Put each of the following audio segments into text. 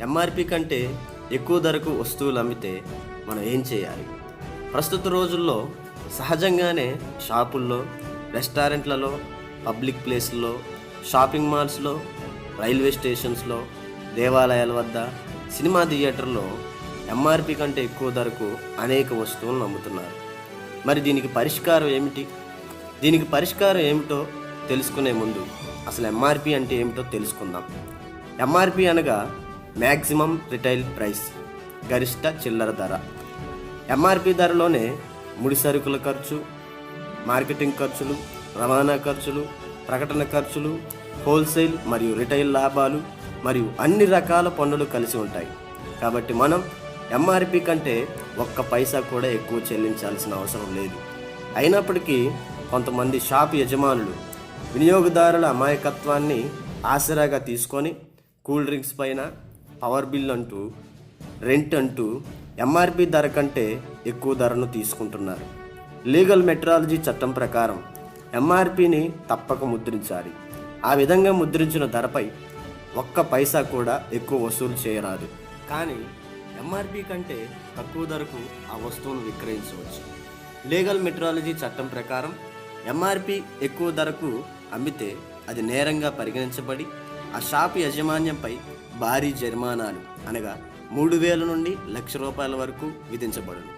MRP కంటే ఎక్కువ ధరకు వస్తువులు అమ్మితే మనం ఏం చేయాలి? ప్రస్తుత రోజుల్లో సహజంగానే షాపుల్లో రెస్టారెంట్లలో పబ్లిక్ ప్లేస్లో షాపింగ్ మాల్స్లో రైల్వే స్టేషన్స్లో దేవాలయాల వద్ద సినిమా థియేటర్లో ఎంఆర్పి కంటే ఎక్కువ ధరకు అనేక వస్తువులను అమ్ముతున్నారు. మరి దీనికి పరిష్కారం ఏమిటి? దీనికి పరిష్కారం ఏమిటో తెలుసుకునే ముందు అసలు ఎంఆర్పి అంటే ఏమిటో తెలుసుకుందాం. ఎంఆర్పి అనగా మ్యాక్సిమం రిటైల్ ప్రైస్ గరిష్ట చిల్లర ధర. ఎంఆర్పి ధరలోనే ముడి సరుకుల ఖర్చు మార్కెటింగ్ ఖర్చులు రవాణా ఖర్చులు ప్రకటన ఖర్చులు హోల్సేల్ మరియు రిటైల్ లాభాలు మరియు అన్ని రకాల పన్నులు కలిసి ఉంటాయి. కాబట్టి మనం ఎంఆర్పి కంటే ఒక్క పైసా కూడా ఎక్కువ చెల్లించాల్సిన అవసరం లేదు. అయినప్పటికీ కొంతమంది షాప్ యజమానులు వినియోగదారుల అమాయకత్వాన్ని ఆసరాగా తీసుకొని కూల్ డ్రింక్స్ పైన పవర్ బిల్ అంటూ రెంట్ అంటూ ఎంఆర్పి ధర కంటే ఎక్కువ ధరను తీసుకుంటున్నారు. లీగల్ మెట్రాలజీ చట్టం ప్రకారం ఎంఆర్పిని తప్పక ముద్రించాలి. ఆ విధంగా ముద్రించిన ధరపై ఒక్క పైసా కూడా ఎక్కువ వసూలు చేయరాదు. కానీ ఎంఆర్పి కంటే తక్కువ ధరకు ఆ వస్తువును విక్రయించవచ్చు. లీగల్ మెట్రాలజీ చట్టం ప్రకారం ఎంఆర్పి ఎక్కువ ధరకు అమ్మితే అది నేరంగా పరిగణించబడి ఆ షాపు యాజమాన్యంపై భారీ జరిమానాలు అనగా మూడు వేల నుండి లక్ష రూపాయల వరకు విధించబడును.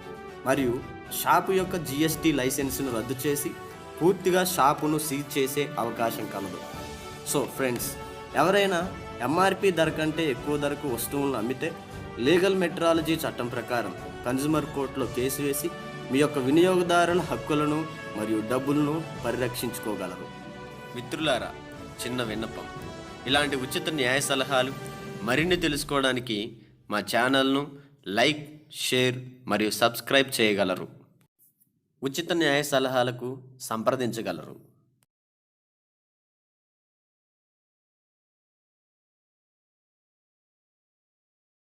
మరియు షాపు యొక్క జిఎస్టి లైసెన్స్ను రద్దు చేసి పూర్తిగా షాపును సీజ్ చేసే అవకాశం కలదు. సో ఫ్రెండ్స్ ఎవరైనా ఎంఆర్పి ధర కంటే ఎక్కువ ధరకు వస్తువులను అమ్మితే లీగల్ మెట్రాలజీ చట్టం ప్రకారం కన్జ్యూమర్ కోర్టులో కేసు వేసి మీ యొక్క వినియోగదారుల హక్కులను మరియు డబ్బులను పరిరక్షించుకోగలరు. మిత్రులారా చిన్న విన్నపం. ఇలాంటి ఉచిత న్యాయ సలహాలు మరిన్ని తెలుసుకోవడానికి మా ఛానల్ను లైక్ షేర్ మరియు సబ్స్క్రైబ్ చేయగలరు. ఉచిత న్యాయ సలహాలకు సంప్రదించగలరు.